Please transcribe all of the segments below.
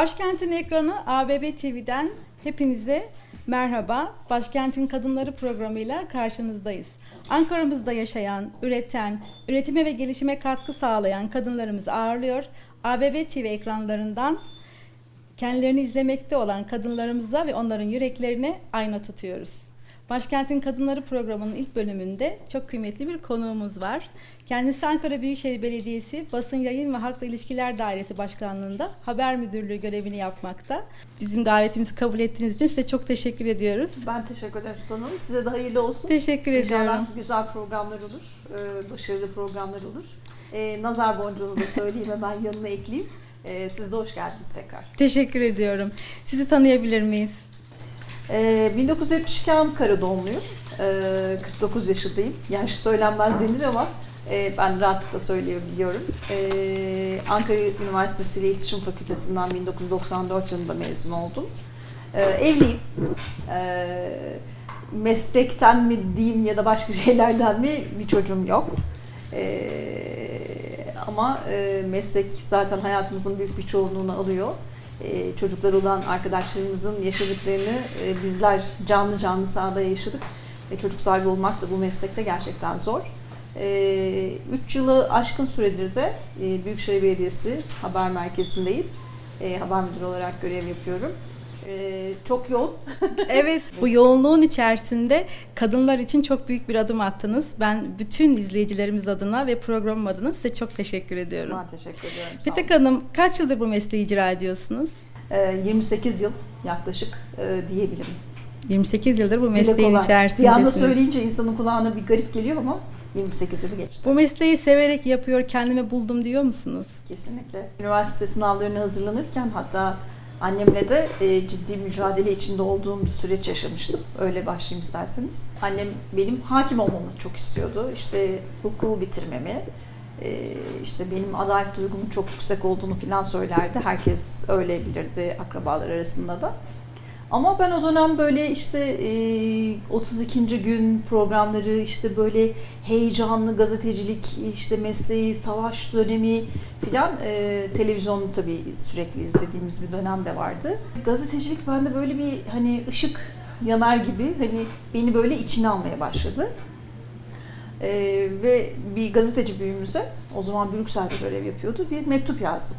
Başkentin ekranı ABB TV'den hepinize merhaba. Başkentin Kadınları programıyla karşınızdayız. Ankara'mızda yaşayan, üreten, üretime ve gelişime katkı sağlayan kadınlarımızı ağırlıyor. ABB TV ekranlarından kendilerini izlemekte olan kadınlarımıza ve onların yüreklerine ayna tutuyoruz. Başkentin Kadınları programının ilk bölümünde çok kıymetli bir konuğumuz var. Kendisi Ankara Büyükşehir Belediyesi Basın Yayın ve Halkla İlişkiler Dairesi Başkanlığında haber müdürlüğü görevini yapmakta. Bizim davetimizi kabul ettiğiniz için size çok teşekkür ediyoruz. Ben teşekkür ederim Hanım. Size de hayırlı olsun. Teşekkür ediyorum. İnşallah güzel programlar olur. e, Başarılı programlar olur. E, nazar boncuğunu da söyleyeyim hemen yanına ekleyeyim. E, Siz de hoş geldiniz tekrar. Teşekkür ediyorum. Sizi tanıyabilir miyiz? E, 1972 Ankara doğumluyum. E, 49 yaşındayım. Yaş söylenmez denir ama e, ben rahatlıkla söyleyebiliyorum. E, Ankara Üniversitesi İletişim Fakültesinden 1994 yılında mezun oldum. E, evliyim. E, meslekten mi diyeyim ya da başka şeylerden mi bir çocuğum yok. E, ama e, meslek zaten hayatımızın büyük bir çoğunluğunu alıyor. E, çocuklar olan arkadaşlarımızın yaşadıklarını e, bizler canlı canlı sahada yaşadık. Ve çocuk sahibi olmak da bu meslekte gerçekten zor. 3 yılı aşkın süredir de e, Büyükşehir Belediyesi haber merkezindeyim. E, haber müdürü olarak görev yapıyorum. E, çok yoğun. Evet, bu yoğunluğun içerisinde kadınlar için çok büyük bir adım attınız. Ben bütün izleyicilerimiz adına ve programım adına size çok teşekkür ediyorum. Ben teşekkür ediyorum. Petek Hanım, kaç yıldır bu mesleği icra ediyorsunuz? E, 28 yıl yaklaşık e, diyebilirim. 28 yıldır bu mesleğin kolay. Bir anda içerisindesiniz. söyleyince insanın kulağına bir garip geliyor ama 28 yılı geçti. Bu mesleği severek yapıyor, kendime buldum diyor musunuz? Kesinlikle. Üniversite sınavlarına hazırlanırken hatta annemle de e, ciddi mücadele içinde olduğum bir süreç yaşamıştım. Öyle başlayayım isterseniz. Annem benim hakim olmamı çok istiyordu. İşte hukuku bitirmemi, e, işte benim adalet duygumun çok yüksek olduğunu falan söylerdi. Herkes öyle bilirdi akrabalar arasında da. Ama ben o dönem böyle işte e, 32. gün programları işte böyle heyecanlı gazetecilik işte mesleği savaş dönemi filan e, televizyonu tabii sürekli izlediğimiz bir dönem de vardı. Gazetecilik bende böyle bir hani ışık yanar gibi hani beni böyle içine almaya başladı. E, ve bir gazeteci büyüğümüze o zaman Brüksel'de görev yapıyordu bir mektup yazdım.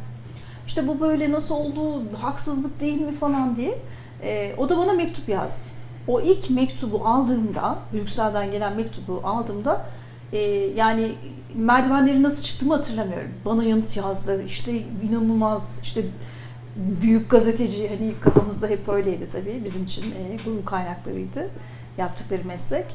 İşte bu böyle nasıl oldu, haksızlık değil mi falan diye. Ee, o da bana mektup yazdı. O ilk mektubu aldığımda, Brüksel'den gelen mektubu aldığımda e, yani merdivenleri nasıl çıktığımı hatırlamıyorum. Bana yanıt yazdı. İşte inanılmaz, işte büyük gazeteci hani kafamızda hep öyleydi tabii. Bizim için e, gurur kaynaklarıydı yaptıkları meslek.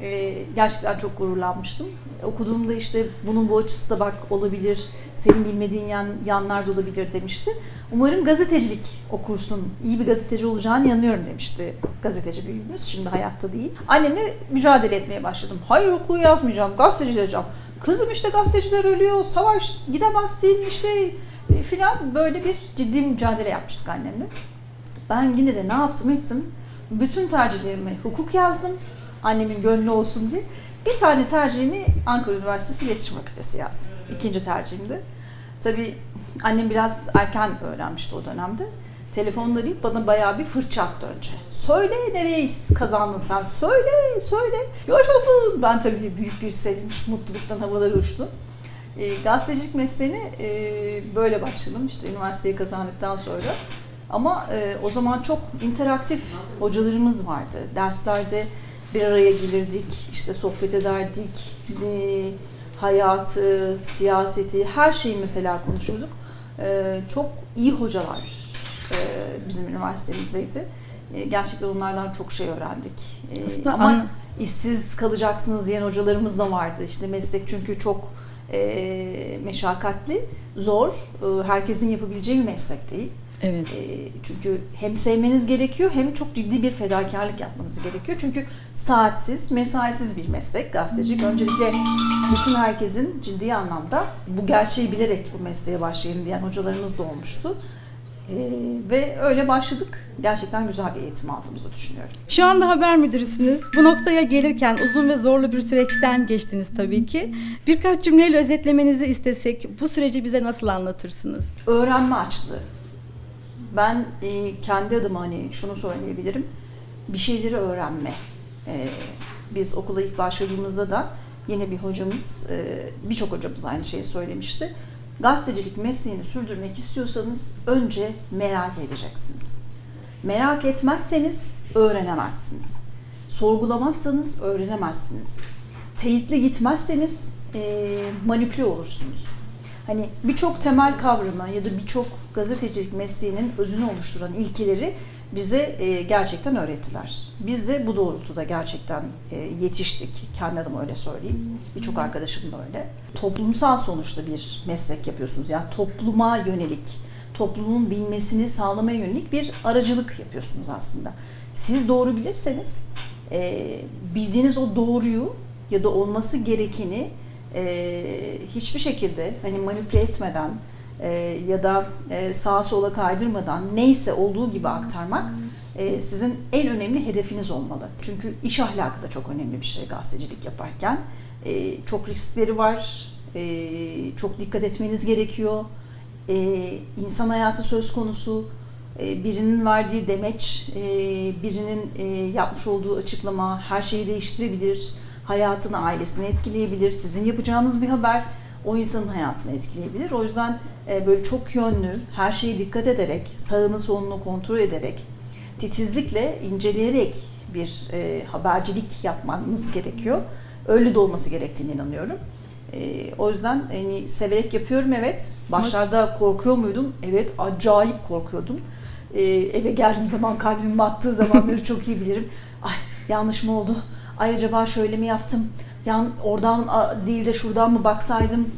E, gerçekten çok gururlanmıştım. Okuduğumda işte bunun bu açısı da bak olabilir, senin bilmediğin yan, yanlar da olabilir demişti. Umarım gazetecilik okursun, iyi bir gazeteci olacağına inanıyorum demişti gazeteci büyüğümüz. Şimdi hayatta değil. Annemle mücadele etmeye başladım. Hayır okulu yazmayacağım, gazeteci yazacağım. Kızım işte gazeteciler ölüyor, savaş gidemezsin işte e, filan böyle bir ciddi mücadele yapmıştık annemle. Ben yine de ne yaptım ettim. Bütün tercihlerimi hukuk yazdım. Annemin gönlü olsun diye. Bir tane tercihimi Ankara Üniversitesi İletişim Fakültesi yazdım. İkinci tercihimdi. Tabii annem biraz erken öğrenmişti o dönemde. Telefonla arayıp bana bayağı bir fırça attı önce. Söyle nereye kazandın sen? Söyle, söyle. Yaşasın. Ben tabii büyük bir sevinç, mutluluktan havalara uçtum. E, gazetecilik mesleğine e, böyle başladım işte üniversiteyi kazandıktan sonra. Ama e, o zaman çok interaktif hocalarımız vardı. Derslerde bir araya gelirdik, işte sohbet ederdik, e, hayatı, siyaseti, her şeyi mesela konuşurduk. E, çok iyi hocalar e, bizim üniversitemizdeydi. E, gerçekten onlardan çok şey öğrendik. E, Aslında ama an- işsiz kalacaksınız diyen hocalarımız da vardı. İşte meslek çünkü çok e, meşakkatli, zor, e, herkesin yapabileceği bir meslek değil. Evet. E, çünkü hem sevmeniz gerekiyor hem çok ciddi bir fedakarlık yapmanız gerekiyor. Çünkü saatsiz, mesaisiz bir meslek gazetecilik. Öncelikle bütün herkesin ciddi anlamda bu gerçeği bilerek bu mesleğe başlayın diyen hocalarımız da olmuştu. E, ve öyle başladık. Gerçekten güzel bir eğitim aldığımızı düşünüyorum. Şu anda haber müdürüsünüz. Bu noktaya gelirken uzun ve zorlu bir süreçten geçtiniz tabii ki. Birkaç cümleyle özetlemenizi istesek bu süreci bize nasıl anlatırsınız? öğrenme açlığı Ben e, kendi adıma hani şunu söyleyebilirim. Bir şeyleri öğrenme. E, biz okula ilk başladığımızda da yine bir hocamız, e, birçok hocamız aynı şeyi söylemişti. Gazetecilik mesleğini sürdürmek istiyorsanız önce merak edeceksiniz. Merak etmezseniz öğrenemezsiniz. Sorgulamazsanız öğrenemezsiniz. Teyitli gitmezseniz e, manipüle olursunuz. Hani birçok temel kavramı ya da birçok gazetecilik mesleğinin özünü oluşturan ilkeleri bize e, gerçekten öğrettiler. Biz de bu doğrultuda gerçekten e, yetiştik. Kendi adıma öyle söyleyeyim. Birçok arkadaşım da öyle. Toplumsal sonuçta bir meslek yapıyorsunuz. Yani topluma yönelik, toplumun bilmesini sağlamaya yönelik bir aracılık yapıyorsunuz aslında. Siz doğru bilirseniz e, bildiğiniz o doğruyu ya da olması gerekeni e, hiçbir şekilde hani manipüle etmeden e, ya da e, sağa sola kaydırmadan neyse olduğu gibi aktarmak e, sizin en önemli hedefiniz olmalı. Çünkü iş ahlakı da çok önemli bir şey gazetecilik yaparken. E, çok riskleri var, e, çok dikkat etmeniz gerekiyor. E, insan hayatı söz konusu, e, birinin verdiği demeç, e, birinin e, yapmış olduğu açıklama her şeyi değiştirebilir hayatını, ailesini etkileyebilir. Sizin yapacağınız bir haber o insanın hayatını etkileyebilir. O yüzden e, böyle çok yönlü, her şeye dikkat ederek, sağını solunu kontrol ederek, titizlikle inceleyerek bir e, habercilik yapmanız gerekiyor. Öyle de olması gerektiğine inanıyorum. E, o yüzden hani severek yapıyorum evet. Başlarda korkuyor muydum? Evet, acayip korkuyordum. E, eve geldiğim zaman kalbim attığı zamanları çok iyi bilirim. Ay yanlış mı oldu? Ay acaba şöyle mi yaptım? Yan oradan değil de şuradan mı baksaydım?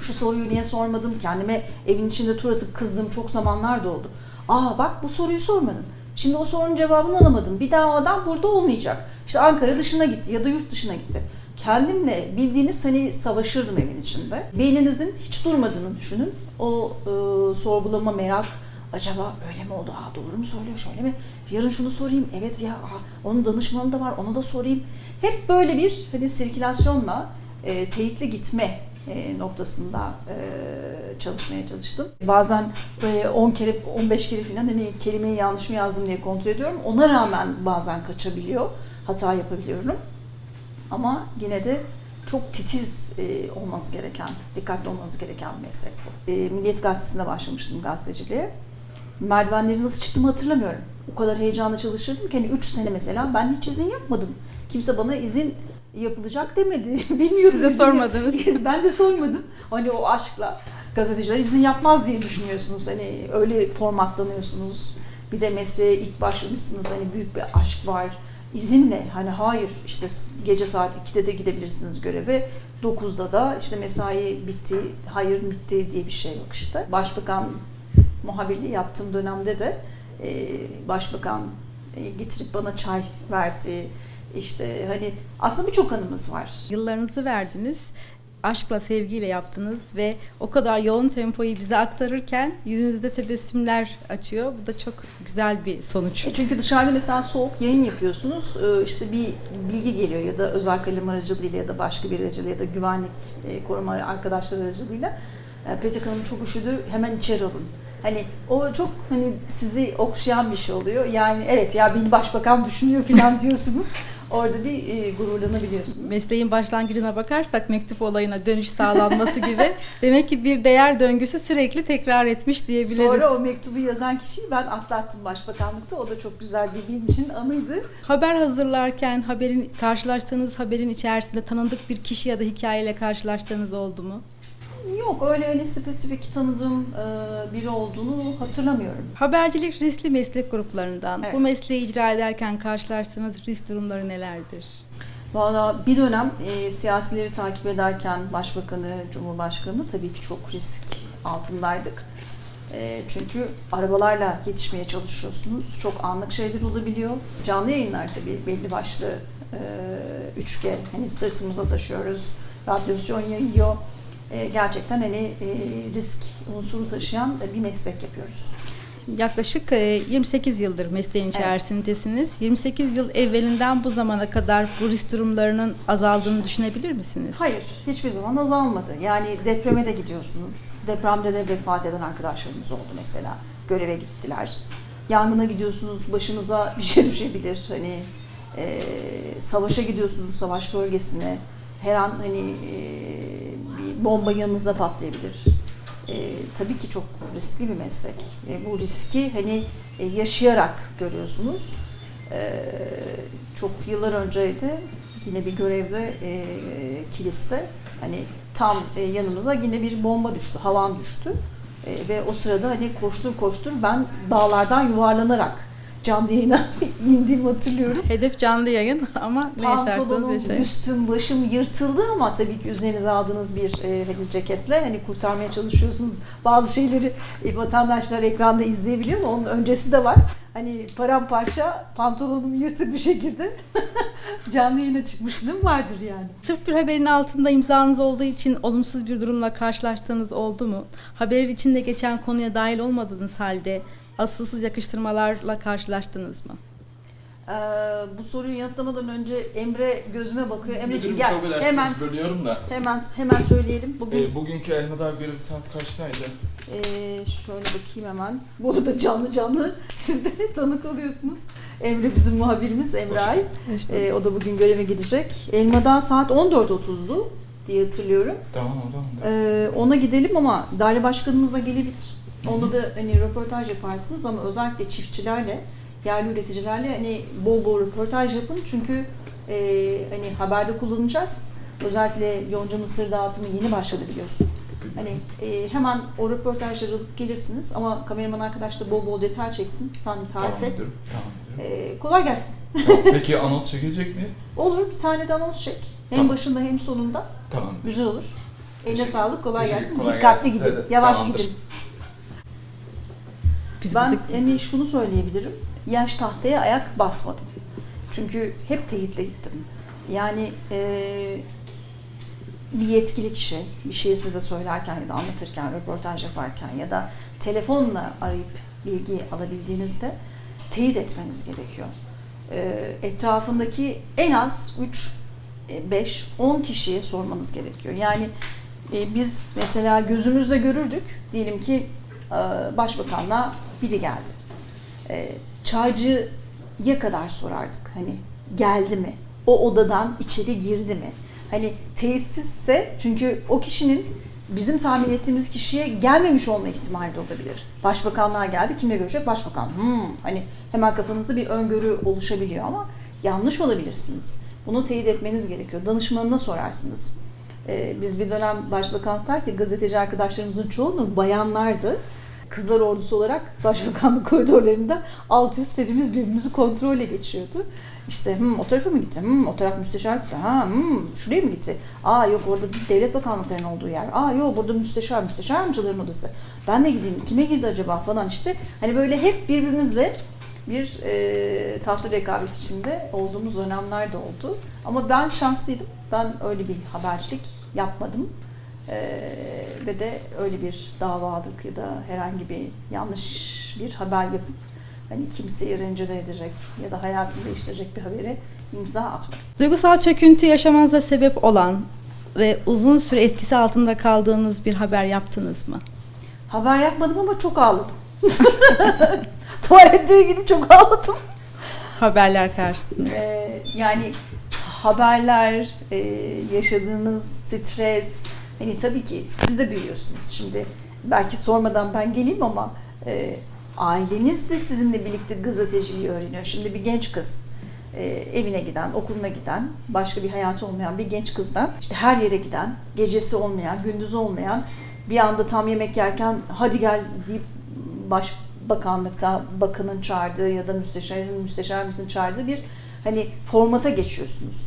Şu soruyu niye sormadım? Kendime evin içinde tur atıp kızdığım çok zamanlar da oldu. Aa bak bu soruyu sormadın. Şimdi o sorunun cevabını alamadım. Bir daha o adam burada olmayacak. İşte Ankara dışına gitti ya da yurt dışına gitti. Kendimle bildiğiniz hani savaşırdım evin içinde. Beyninizin hiç durmadığını düşünün. O e, sorgulama, merak, acaba öyle mi oldu? Aa doğru mu söylüyor şöyle mi? Yarın şunu sorayım. Evet ya aa, onun danışmanı da var ona da sorayım. Hep böyle bir hani sirkülasyonla e, teyitli gitme e, noktasında e, çalışmaya çalıştım. Bazen böyle 10 kere 15 kere falan hani kelimeyi yanlış mı yazdım diye kontrol ediyorum. Ona rağmen bazen kaçabiliyor. Hata yapabiliyorum. Ama yine de çok titiz e, olması gereken, dikkatli olmanız gereken bir meslek bu. E, Milliyet Gazetesi'nde başlamıştım gazeteciliğe. Merdivenleri nasıl çıktığımı hatırlamıyorum. O kadar heyecanla çalışırdım ki hani 3 sene mesela ben hiç izin yapmadım. Kimse bana izin yapılacak demedi. Bilmiyordum. Siz de izin sormadınız. ben de sormadım. Hani o aşkla gazeteciler izin yapmaz diye düşünüyorsunuz. Hani öyle formatlanıyorsunuz. Bir de mesleğe ilk başlamışsınız hani büyük bir aşk var. İzinle hani hayır işte gece saat 2'de de gidebilirsiniz göreve. 9'da da işte mesai bitti, hayır bitti diye bir şey yok işte. Başbakan muhabirliği yaptığım dönemde de e, başbakan e, getirip bana çay verdi. İşte hani aslında birçok anımız var. Yıllarınızı verdiniz. Aşkla, sevgiyle yaptınız ve o kadar yoğun tempoyu bize aktarırken yüzünüzde tebessümler açıyor. Bu da çok güzel bir sonuç. E çünkü dışarıda mesela soğuk yayın yapıyorsunuz. Ee, işte bir bilgi geliyor ya da özel kalem aracılığıyla ya da başka bir aracılığıyla ya da güvenlik e, koruma arkadaşlar aracılığıyla e, Petek Hanım çok üşüdü hemen içeri alın. Hani o çok hani sizi okşayan bir şey oluyor. Yani evet ya beni başbakan düşünüyor falan diyorsunuz. Orada bir e, gururlanabiliyorsunuz. Mesleğin başlangıcına bakarsak mektup olayına dönüş sağlanması gibi demek ki bir değer döngüsü sürekli tekrar etmiş diyebiliriz. Sonra o mektubu yazan kişiyi ben atlattım başbakanlıkta. O da çok güzel bir benim için anıydı. Haber hazırlarken haberin karşılaştığınız haberin içerisinde tanındık bir kişi ya da hikayeyle karşılaştığınız oldu mu? Yok öyle hani spesifik tanıdığım e, biri olduğunu hatırlamıyorum. Habercilik riskli meslek gruplarından. Evet. Bu mesleği icra ederken karşılaştığınız risk durumları nelerdir? Valla bir dönem e, siyasileri takip ederken başbakanı, cumhurbaşkanı tabii ki çok risk altındaydık. E, çünkü arabalarla yetişmeye çalışıyorsunuz. Çok anlık şeyler olabiliyor. Canlı yayınlar tabii belli başlı e, üçgen. Hani sırtımıza taşıyoruz. Radyasyon yayıyor. E, gerçekten hani e, risk unsuru taşıyan bir meslek yapıyoruz. Yaklaşık e, 28 yıldır mesleğin Evet. içerisindesiniz. 28 yıl evvelinden bu zamana kadar bu risk durumlarının azaldığını düşünebilir misiniz? Hayır, hiçbir zaman azalmadı. Yani depreme de gidiyorsunuz. Depremde de vefat eden arkadaşlarımız oldu mesela. göreve gittiler. Yangına gidiyorsunuz, başınıza bir şey düşebilir. Hani e, savaşa gidiyorsunuz, savaş bölgesine. Her an hani e, bir bomba yanınızda patlayabilir. E, tabii ki çok riskli bir meslek. Ve bu riski hani e, yaşayarak görüyorsunuz. E, çok yıllar önceydi yine bir görevde e, kiliste hani tam e, yanımıza yine bir bomba düştü, havan düştü. E, ve o sırada hani koştur koştur ben dağlardan yuvarlanarak canlı yayına indiğimi hatırlıyorum. Hedef canlı yayın ama ne yaşarsanız yaşayın. üstüm, başım yırtıldı ama tabii ki üzerinize aldığınız bir e, hani ceketle hani kurtarmaya çalışıyorsunuz. Bazı şeyleri e, vatandaşlar ekranda izleyebiliyor ama onun öncesi de var. Hani paramparça pantolonum yırtık bir şekilde canlı yayına çıkmışlığım vardır yani. Sırf bir haberin altında imzanız olduğu için olumsuz bir durumla karşılaştığınız oldu mu? Haberin içinde geçen konuya dahil olmadığınız halde asılsız yakıştırmalarla karşılaştınız mı? Ee, bu soruyu yanıtlamadan önce Emre gözüme bakıyor. Emre'ciğim Müdürüm gel çok edersiniz hemen bölüyorum da. hemen hemen söyleyelim. Bugün E, bugünkü Elmadağ görevi saat kaçtaydı? Ee, şöyle bakayım hemen. Bu arada canlı canlı siz de tanık oluyorsunuz. Emre bizim muhabirimiz Emre Ay. Ee, o da bugün göreve gidecek. Elmadan saat 14.30'du diye hatırlıyorum. Tamam tamam. da. Ee, ona gidelim ama daire başkanımız da gelebilir. Onda da hani röportaj yaparsınız ama özellikle çiftçilerle, yerli üreticilerle hani bol bol röportaj yapın. Çünkü e, hani haberde kullanacağız. Özellikle yonca mısır dağıtımı yeni başladı biliyorsun. Hani e, hemen o röportajları alıp gelirsiniz ama kameraman arkadaş da bol bol detay çeksin. Sen tarif et. müdürüm, Tamam. müdürüm. E, kolay gelsin. Tamam, Peki anons çekilecek mi? Olur bir tane de anons çek. Hem Tamam. başında hem sonunda. Tamam. Güzel olur. Eline Teşekkür- sağlık, kolay teşekkür- gelsin. kolay Dikkatli gelsin size gidin, de. yavaş Tamamdır. gidin. Biz Ben hani şunu söyleyebilirim. Yaş tahtaya ayak basmadım. Çünkü hep teyitle gittim. Yani eee, bir yetkili kişi bir şeyi size söylerken ya da anlatırken, röportaj yaparken ya da telefonla arayıp bilgi alabildiğinizde teyit etmeniz gerekiyor. Eee, etrafındaki en az 3, 5, 10 kişiye sormanız gerekiyor. Yani e, biz mesela gözümüzle görürdük. Diyelim ki e, başbakanla biri geldi. E, çaycıya kadar sorardık. Hani geldi mi? O odadan içeri girdi mi? Hani tesisse çünkü o kişinin bizim tahmin ettiğimiz kişiye gelmemiş olma ihtimali de olabilir. Başbakanlığa geldi. Kimle görüşecek? Başbakan. Hmm. Hani hemen kafanızda bir öngörü oluşabiliyor ama yanlış olabilirsiniz. Bunu teyit etmeniz gerekiyor. Danışmanına sorarsınız. Ee, biz bir dönem başbakanlıklar ki gazeteci arkadaşlarımızın çoğunun bayanlardı. Kızlar ordusu olarak başbakanlık koridorlarında alt üst hepimiz birbirimizi kontrolle geçiyordu. İşte hmm, o tarafa mı gitti? Hmm, o taraf müsteşar gitti. Ha, hmm, şuraya mı gitti? Aa yok orada devlet bakanlıklarının olduğu yer. Aa yok burada müsteşar, müsteşar amcaların odası. Ben de gideyim. Kime girdi acaba falan işte. Hani böyle hep birbirimizle bir e, tatlı rekabet içinde olduğumuz dönemler de oldu. Ama ben şanslıydım. Ben öyle bir habercilik yapmadım. E, ve de öyle bir davalık ya da herhangi bir yanlış bir haber yapıp hani kimseyi rencide edecek ya da hayatını değiştirecek bir habere imza atmadım. Duygusal çöküntü yaşamanıza sebep olan ve uzun süre etkisi altında kaldığınız bir haber yaptınız mı? Haber yapmadım ama çok ağladım. Tuvalette girip çok ağladım. Haberler karşısında. Ee, yani haberler, e, yaşadığınız stres, hani tabii ki siz de büyüyorsunuz. Şimdi belki sormadan ben geleyim ama e, aileniz de sizinle birlikte gazeteciliği öğreniyor. Şimdi bir genç kız e, evine giden, okuluna giden, başka bir hayatı olmayan bir genç kızdan işte her yere giden, gecesi olmayan, gündüzü olmayan bir anda tam yemek yerken hadi gel deyip başbakanlıkta bakanın çağırdığı ya da müsteşarın müsteşarımızın çağırdığı bir hani formata geçiyorsunuz.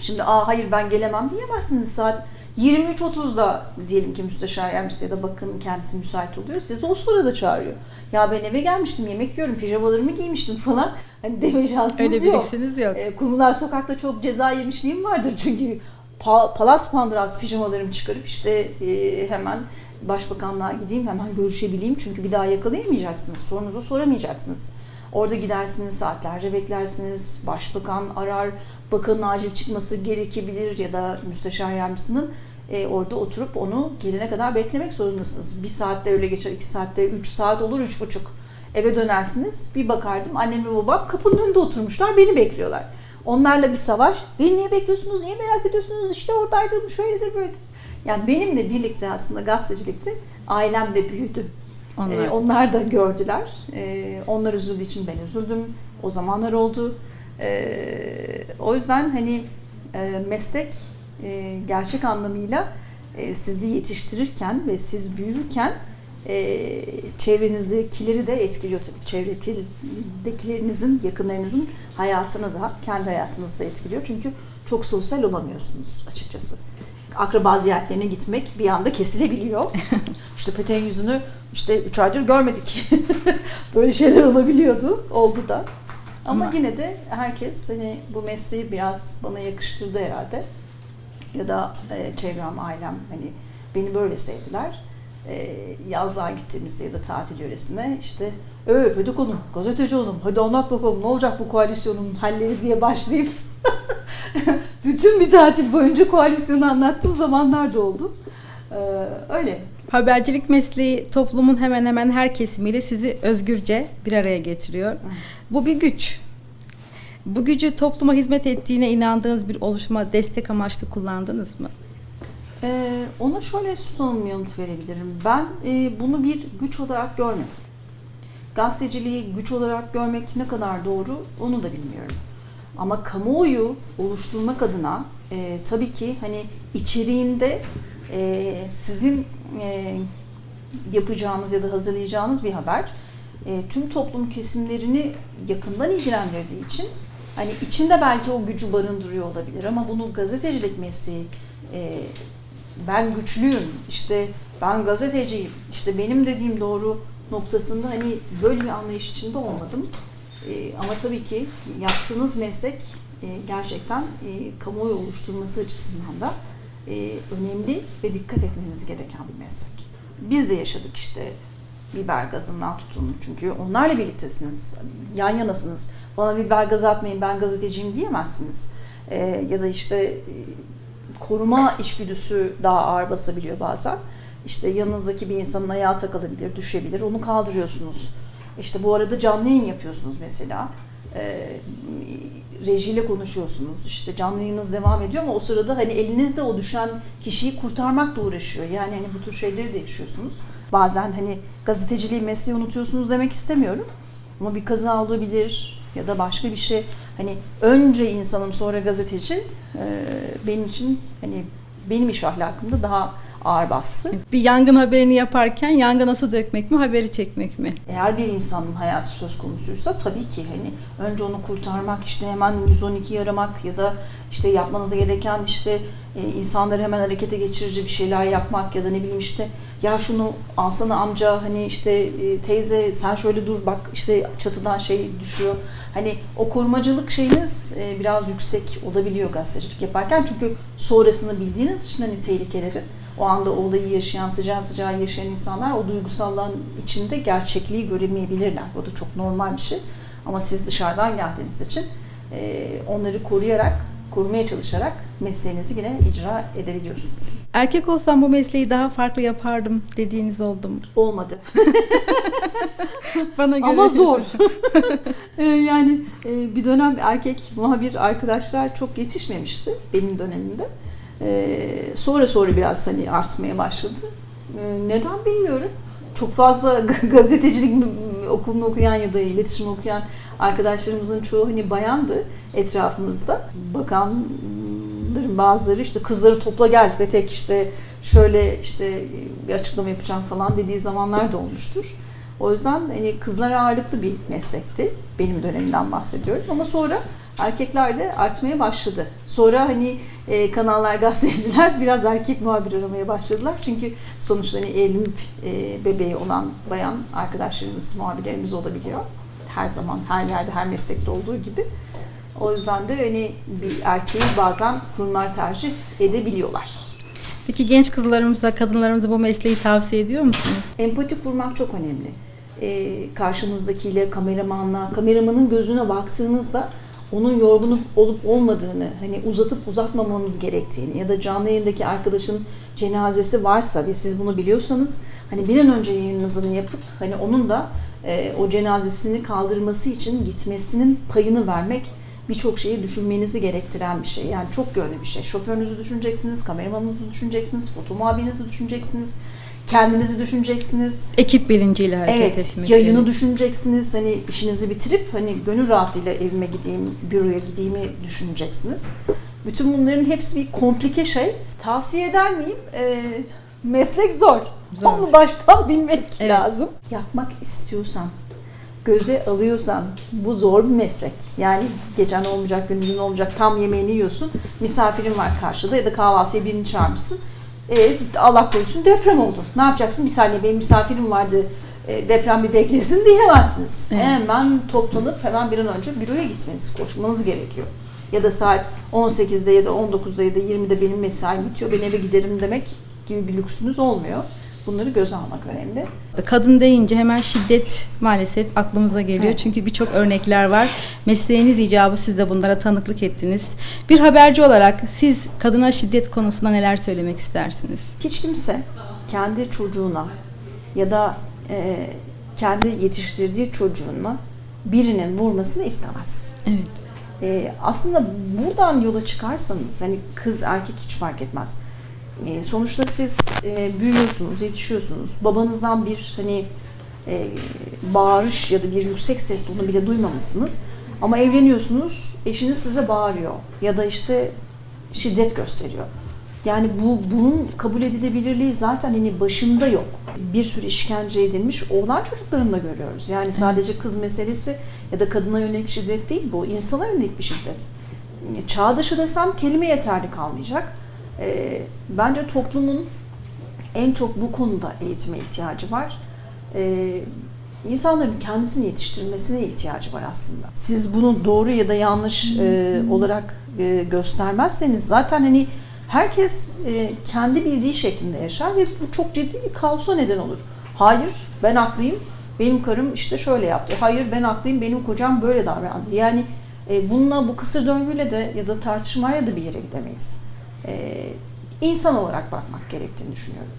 Şimdi aa hayır ben gelemem diyemezsiniz saat 23.30'da diyelim ki müsteşar yardımcısı ya da bakanın kendisi müsait oluyor. Sizi o sırada çağırıyor. Ya ben eve gelmiştim yemek yiyorum pijamalarımı giymiştim falan. Hani deme şansınız Öyle yok. lüksünüz yok. E, Kumrular Sokak'ta çok ceza yemişliğim vardır çünkü pa- palas pandras pijamalarımı çıkarıp işte e, hemen başbakanlığa gideyim hemen görüşebileyim çünkü bir daha yakalayamayacaksınız sorunuzu soramayacaksınız. Orada gidersiniz saatlerce beklersiniz başbakan arar bakanın acil çıkması gerekebilir ya da müsteşar yardımcısının e, orada oturup onu gelene kadar beklemek zorundasınız. Bir saatte öyle geçer, iki saatte, üç saat olur, üç buçuk. Eve dönersiniz. Bir bakardım annem ve babam kapının önünde oturmuşlar, beni bekliyorlar. Onlarla bir savaş. Beni niye bekliyorsunuz, niye merak ediyorsunuz, işte oradaydım, şöyledir, böyledir. Yani benimle birlikte aslında gazetecilikte ailem de büyüdü. Onlar. Ee, onlar da gördüler. Ee, onlar üzüldüğü için ben üzüldüm. O zamanlar oldu. Ee, o yüzden hani e, meslek e, gerçek anlamıyla e, sizi yetiştirirken ve siz büyürken e, çevrenizdekileri de etkiliyor tabii. Çevredekilerinizin, yakınlarınızın hayatını da, kendi hayatınızı da etkiliyor. Çünkü çok sosyal olamıyorsunuz açıkçası. Akraba ziyaretlerine gitmek bir anda kesilebiliyor. işte Petek'in yüzünü işte 3 aydır görmedik. Böyle şeyler olabiliyordu. Oldu da. Ama, Ama- yine de herkes hani bu mesleği biraz bana yakıştırdı herhalde. Ya da e, çevrem, ailem hani beni böyle sevdiler. E, yazlığa gittiğimizde ya da tatil yöresine işte öp hadi konum, gazeteci olun, hadi anlat bakalım ne olacak bu koalisyonun halleri diye başlayıp bütün bir tatil boyunca koalisyonu anlattığım zamanlar da oldu. E, öyle. Habercilik mesleği toplumun hemen hemen her kesimiyle sizi özgürce bir araya getiriyor. Bu bir güç. Bu gücü topluma hizmet ettiğine inandığınız bir oluşuma destek amaçlı kullandınız mı? Ee, ona şöyle sunum yanıt verebilirim. Ben e, bunu bir güç olarak görmedim. Gazeteciliği güç olarak görmek ne kadar doğru onu da bilmiyorum. Ama kamuoyu oluşturmak adına e, tabii ki hani içeriğinde e, sizin e, yapacağınız ya da hazırlayacağınız bir haber e, tüm toplum kesimlerini yakından ilgilendirdiği için hani içinde belki o gücü barındırıyor olabilir ama bunu gazetecilik mesleği e, ben güçlüyüm, işte ben gazeteciyim, işte benim dediğim doğru noktasında hani böyle bir anlayış içinde olmadım. E, ama tabii ki yaptığınız meslek e, gerçekten e, kamuoyu oluşturması açısından da e, önemli ve dikkat etmeniz gereken bir meslek. Biz de yaşadık işte biber gazından tutun çünkü onlarla birliktesiniz, yan yanasınız. Bana biber gazı atmayın ben gazeteciyim diyemezsiniz. E, ya da işte e, koruma içgüdüsü daha ağır basabiliyor bazen. İşte yanınızdaki bir insanın ayağı takılabilir, düşebilir. Onu kaldırıyorsunuz. İşte bu arada canlı yayın yapıyorsunuz mesela. Ee, rejiyle konuşuyorsunuz. İşte canlı devam ediyor ama o sırada hani elinizde o düşen kişiyi kurtarmakla uğraşıyor. Yani hani bu tür şeyleri de yaşıyorsunuz. Bazen hani gazeteciliği mesleği unutuyorsunuz demek istemiyorum. Ama bir kaza olabilir ya da başka bir şey. Hani önce insanım sonra gazeteci e, benim için hani benim iş ahlakımda daha ağır bastı. Bir yangın haberini yaparken yangına su dökmek mi, haberi çekmek mi? Eğer bir insanın hayatı söz konusuysa tabii ki hani önce onu kurtarmak işte hemen 112 aramak ya da işte yapmanız gereken işte e, insanları hemen harekete geçirici bir şeyler yapmak ya da ne bileyim işte ya şunu alsana amca hani işte e, teyze sen şöyle dur bak işte çatıdan şey düşüyor. Hani o korumacılık şeyiniz e, biraz yüksek olabiliyor gazetecilik yaparken çünkü sonrasını bildiğiniz için hani tehlikeleri o anda o olayı yaşayan, sıcağı sıcağı yaşayan insanlar o duygusallığın içinde gerçekliği göremeyebilirler. O da çok normal bir şey. Ama siz dışarıdan geldiğiniz için e, onları koruyarak, korumaya çalışarak mesleğinizi yine icra edebiliyorsunuz. Erkek olsam bu mesleği daha farklı yapardım dediğiniz oldu mu? Olmadı. Bana göre Ama zor. E, yani e, bir dönem erkek muhabir arkadaşlar çok yetişmemişti benim dönemimde. E, sonra sonra biraz hani artmaya başladı. E, neden bilmiyorum. Çok fazla gazetecilik okulunu okuyan ya da iletişim okuyan arkadaşlarımızın çoğu hani bayandı etrafımızda. Bakanların bazıları işte kızları topla gel ve tek işte şöyle işte bir açıklama yapacağım falan dediği zamanlar da olmuştur. O yüzden hani kızlar ağırlıklı bir meslekti. Benim dönemimden bahsediyorum. Ama sonra erkekler de artmaya başladı. Sonra hani e, kanallar, gazeteciler biraz erkek muhabir aramaya başladılar. Çünkü sonuçta hani evlenip e, bebeği olan bayan arkadaşlarımız, muhabirlerimiz olabiliyor. Her zaman, her yerde, her meslekte olduğu gibi. O yüzden de hani bir erkeği bazen kurumlar tercih edebiliyorlar. Peki genç kızlarımıza, kadınlarımıza bu mesleği tavsiye ediyor musunuz? Empati kurmak çok önemli. Ee, karşınızdakiyle, kameramanla, kameramanın gözüne baktığınızda onun yorgun olup olmadığını, hani uzatıp uzatmamanız gerektiğini ya da canlı yayındaki arkadaşın cenazesi varsa ve siz bunu biliyorsanız hani bir an önce yayınınızını yapıp hani onun da e, o cenazesini kaldırması için gitmesinin payını vermek birçok şeyi düşünmenizi gerektiren bir şey. Yani çok yönlü bir şey. Şoförünüzü düşüneceksiniz, kameramanınızı düşüneceksiniz, foto muhabirinizi düşüneceksiniz, kendinizi düşüneceksiniz. Ekip bilinciyle hareket Evet, etmek. yayını gerekiyor. düşüneceksiniz. Hani işinizi bitirip hani gönül rahatlığıyla evime gideyim, büroya gideyimi düşüneceksiniz. Bütün bunların hepsi bir komplike şey. Tavsiye eder miyim? Ee, meslek zor. Zor. Onu baştan bilmek Evet. lazım. Yapmak istiyorsan, göze alıyorsan bu zor bir meslek. Yani gecen olmayacak, gündüzün olmayacak, tam yemeğini yiyorsun. Misafirin var karşıda ya da kahvaltıya birini çağırmışsın. E, Allah korusun deprem oldu. Ne yapacaksın? Bir saniye benim misafirim vardı e, deprem bir beklesin diyemezsiniz. Evet. Hemen toplanıp hemen bir an önce büroya gitmeniz, koşmanız gerekiyor. Ya da saat 18'de ya da 19'da ya da 20'de benim mesaim bitiyor ben eve giderim demek gibi bir lüksünüz olmuyor. Bunları göze almak önemli. Kadın deyince hemen şiddet maalesef aklımıza geliyor. Evet. Çünkü birçok örnekler var. Mesleğiniz icabı siz de bunlara tanıklık ettiniz. Bir haberci olarak siz kadına şiddet konusunda neler söylemek istersiniz? Hiç kimse kendi çocuğuna ya da e, kendi yetiştirdiği çocuğuna birinin vurmasını istemez. Evet. E, aslında buradan yola çıkarsanız hani kız erkek hiç fark etmez. E, sonuçta siz e, büyüyorsunuz, yetişiyorsunuz. Babanızdan bir hani e, bağırış ya da bir yüksek ses tonu bile duymamışsınız. Ama evleniyorsunuz, eşiniz size bağırıyor ya da işte şiddet gösteriyor. Yani bu bunun kabul edilebilirliği zaten hani başında yok. Bir sürü işkence edilmiş oğlan çocuklarını da görüyoruz. Yani sadece kız meselesi ya da kadına yönelik şiddet değil bu. insana yönelik bir şiddet. Çağ dışı desem kelime yeterli kalmayacak. Ee, bence toplumun en çok bu konuda eğitime ihtiyacı var. Ee, insanların kendisini yetiştirmesine ihtiyacı var aslında. Siz bunu doğru ya da yanlış e, olarak e, göstermezseniz zaten hani herkes e, kendi bildiği şeklinde yaşar ve bu çok ciddi bir kaosa neden olur. Hayır ben haklıyım, benim karım işte şöyle yaptı. Hayır ben haklıyım, benim kocam böyle davrandı. Yani e, bununla bu kısır döngüyle de ya da tartışmaya da bir yere gidemeyiz. E, insan olarak bakmak gerektiğini düşünüyorum.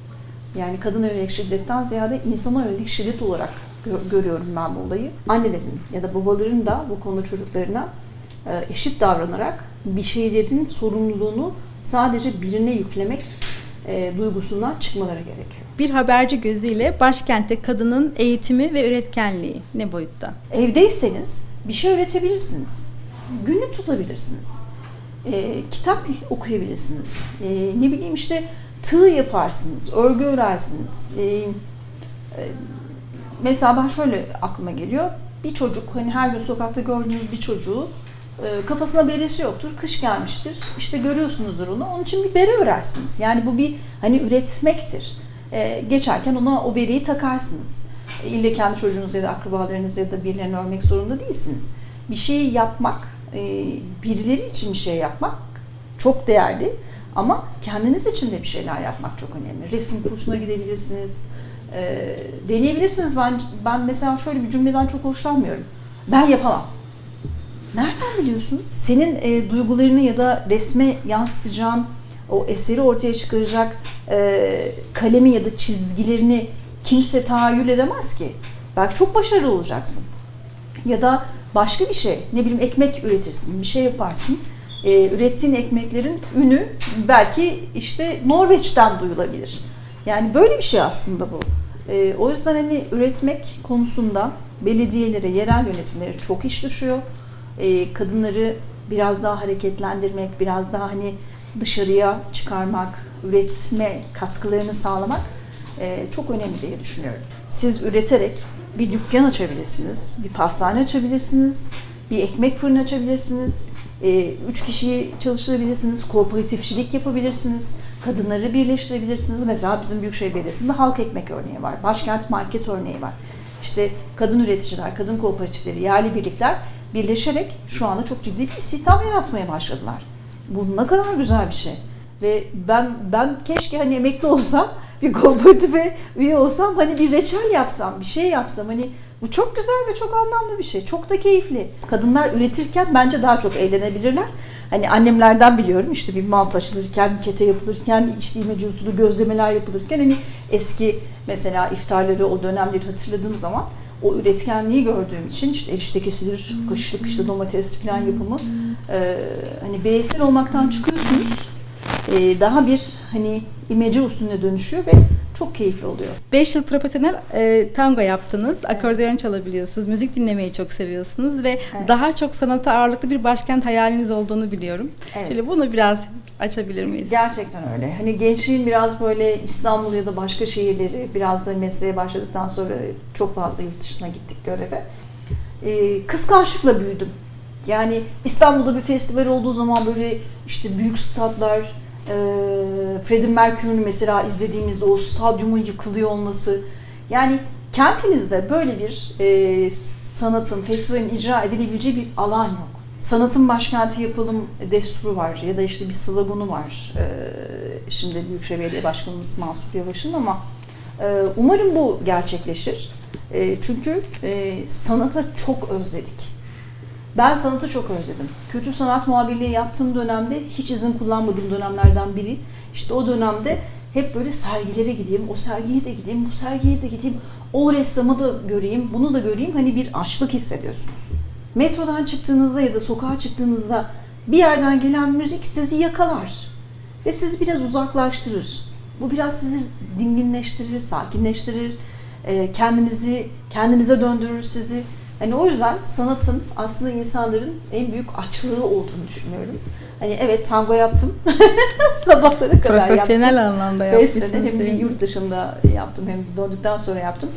Yani kadına yönelik şiddetten ziyade insana yönelik şiddet olarak gö- görüyorum ben bu olayı. Annelerin ya da babaların da bu konuda çocuklarına e, eşit davranarak bir şeylerin sorumluluğunu sadece birine yüklemek e, duygusundan çıkmaları gerekiyor. Bir haberci gözüyle başkentte kadının eğitimi ve üretkenliği ne boyutta? Evdeyseniz bir şey öğretebilirsiniz. Günlük tutabilirsiniz. E, kitap okuyabilirsiniz. E, ne bileyim işte tığ yaparsınız, örgü örersiniz. E, e, mesela ben şöyle aklıma geliyor. Bir çocuk hani her gün sokakta gördüğünüz bir çocuğu e, kafasına beresi yoktur. Kış gelmiştir. İşte görüyorsunuzdur onu. Onun için bir bere örersiniz. Yani bu bir hani üretmektir. E, geçerken ona o bereyi takarsınız. E, İlle kendi çocuğunuz ya da akrabalarınız ya da birilerini örmek zorunda değilsiniz. Bir şeyi yapmak, e, birileri için bir şey yapmak çok değerli. Ama kendiniz için de bir şeyler yapmak çok önemli. Resim kursuna gidebilirsiniz. E, deneyebilirsiniz. Ben, ben mesela şöyle bir cümleden çok hoşlanmıyorum. Ben yapamam. Nereden biliyorsun? Senin e, duygularını ya da resme yansıtacağın, o eseri ortaya çıkaracak e, kalemi ya da çizgilerini kimse tahayyül edemez ki. Belki çok başarılı olacaksın. Ya da başka bir şey, ne bileyim ekmek üretirsin, bir şey yaparsın. E, ürettiğin ekmeklerin ünü belki işte Norveç'ten duyulabilir. Yani böyle bir şey aslında bu. E, o yüzden hani üretmek konusunda belediyelere, yerel yönetimlere çok iş düşüyor. E, kadınları biraz daha hareketlendirmek, biraz daha hani dışarıya çıkarmak, üretme katkılarını sağlamak e, çok önemli diye düşünüyorum. Siz üreterek bir dükkan açabilirsiniz, bir pastane açabilirsiniz, bir ekmek fırını açabilirsiniz, e, üç kişiyi çalıştırabilirsiniz, kooperatifçilik yapabilirsiniz, kadınları birleştirebilirsiniz. Mesela bizim Büyükşehir Belediyesi'nde halk ekmek örneği var, başkent market örneği var. İşte kadın üreticiler, kadın kooperatifleri, yerli birlikler birleşerek şu anda çok ciddi bir istihdam yaratmaya başladılar. Bu ne kadar güzel bir şey. Ve ben ben keşke hani emekli olsam, bir kooperatife üye olsam, hani bir reçel yapsam, bir şey yapsam, hani Bu çok güzel ve çok anlamlı bir şey. Çok da keyifli. Kadınlar üretirken bence daha çok eğlenebilirler. Hani annemlerden biliyorum işte bir malt açılırken, kete yapılırken, işte imece usulü gözlemeler yapılırken hani eski mesela iftarları o dönemleri hatırladığım zaman o üretkenliği gördüğüm için işte erişte kesilir, kaşık işte domates falan yapımı e, hani bireysel olmaktan çıkıyorsunuz. E, daha bir hani imece usulüne dönüşüyor ve çok keyifli oluyor. 5 yıl profesyonel e, tango yaptınız. Akordeon çalabiliyorsunuz. Müzik dinlemeyi çok seviyorsunuz ve Evet. daha çok sanata ağırlıklı bir başkent hayaliniz olduğunu biliyorum. Evet. Şöyle bunu biraz açabilir miyiz? Gerçekten öyle. Hani gençliğin biraz böyle İstanbul ya da başka şehirleri biraz da mesleğe başladıktan sonra çok fazla yurt dışına gittik göreve. Ee, kıskançlıkla büyüdüm. Yani İstanbul'da bir festival olduğu zaman böyle işte büyük statlar, e, Freddie Mercury'ni mesela izlediğimizde o stadyumun yıkılıyor olması. Yani kentinizde böyle bir e, sanatın, festivalin icra edilebileceği bir alan yok. Sanatın başkenti yapalım desturu var ya da işte bir sloganı var. Ee, şimdi Büyükşehir Belediye Başkanımız Mansur Yavaş'ın ama e, umarım bu gerçekleşir. E, çünkü e, sanata çok özledik. Ben sanatı çok özledim. Kötü sanat muhabirliği yaptığım dönemde hiç izin kullanmadığım dönemlerden biri. İşte o dönemde hep böyle sergilere gideyim, o sergiye de gideyim, bu sergiye de gideyim, o ressamı da göreyim, bunu da göreyim. Hani bir açlık hissediyorsunuz. Metrodan çıktığınızda ya da sokağa çıktığınızda bir yerden gelen müzik sizi yakalar ve sizi biraz uzaklaştırır. Bu biraz sizi dinginleştirir, sakinleştirir, kendinizi kendinize döndürür sizi. Hani o yüzden sanatın aslında insanların en büyük açlığı olduğunu düşünüyorum. Hani evet tango yaptım. Sabahlara kadar yaptım. Profesyonel anlamda 5 yapmışsınız. sene hem mi? yurt dışında yaptım hem döndükten sonra yaptım.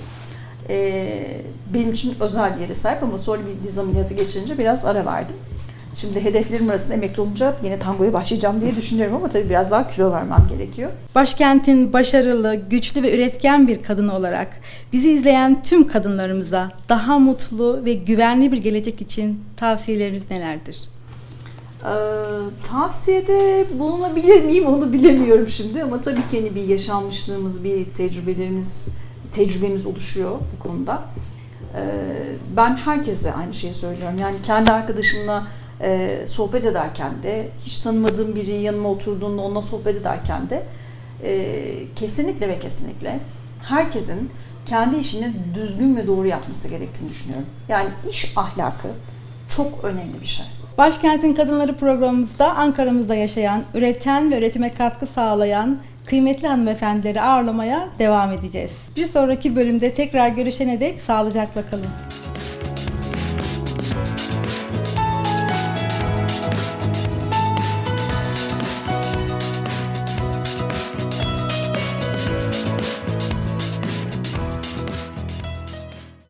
Ee, benim için özel bir yere sahip ama sonra bir diz ameliyatı geçirince biraz ara verdim. Şimdi hedeflerim arasında emekli olunca yine tangoya başlayacağım diye düşünüyorum ama tabii biraz daha kilo vermem gerekiyor. Başkentin başarılı, güçlü ve üretken bir kadın olarak bizi izleyen tüm kadınlarımıza daha mutlu ve güvenli bir gelecek için tavsiyeleriniz nelerdir? Ee, tavsiyede bulunabilir miyim onu bilemiyorum şimdi ama tabii ki hani bir yaşanmışlığımız, bir tecrübelerimiz, tecrübemiz oluşuyor bu konuda. Ee, ben herkese aynı şeyi söylüyorum. Yani kendi arkadaşımla e, sohbet ederken de, hiç tanımadığım biri yanıma oturduğunda onunla sohbet ederken de e, kesinlikle ve kesinlikle herkesin kendi işini düzgün ve doğru yapması gerektiğini düşünüyorum. Yani iş ahlakı çok önemli bir şey. Başkentin Kadınları programımızda Ankara'mızda yaşayan, üreten ve üretime katkı sağlayan kıymetli hanımefendileri ağırlamaya devam edeceğiz. Bir sonraki bölümde tekrar görüşene dek sağlıcakla kalın.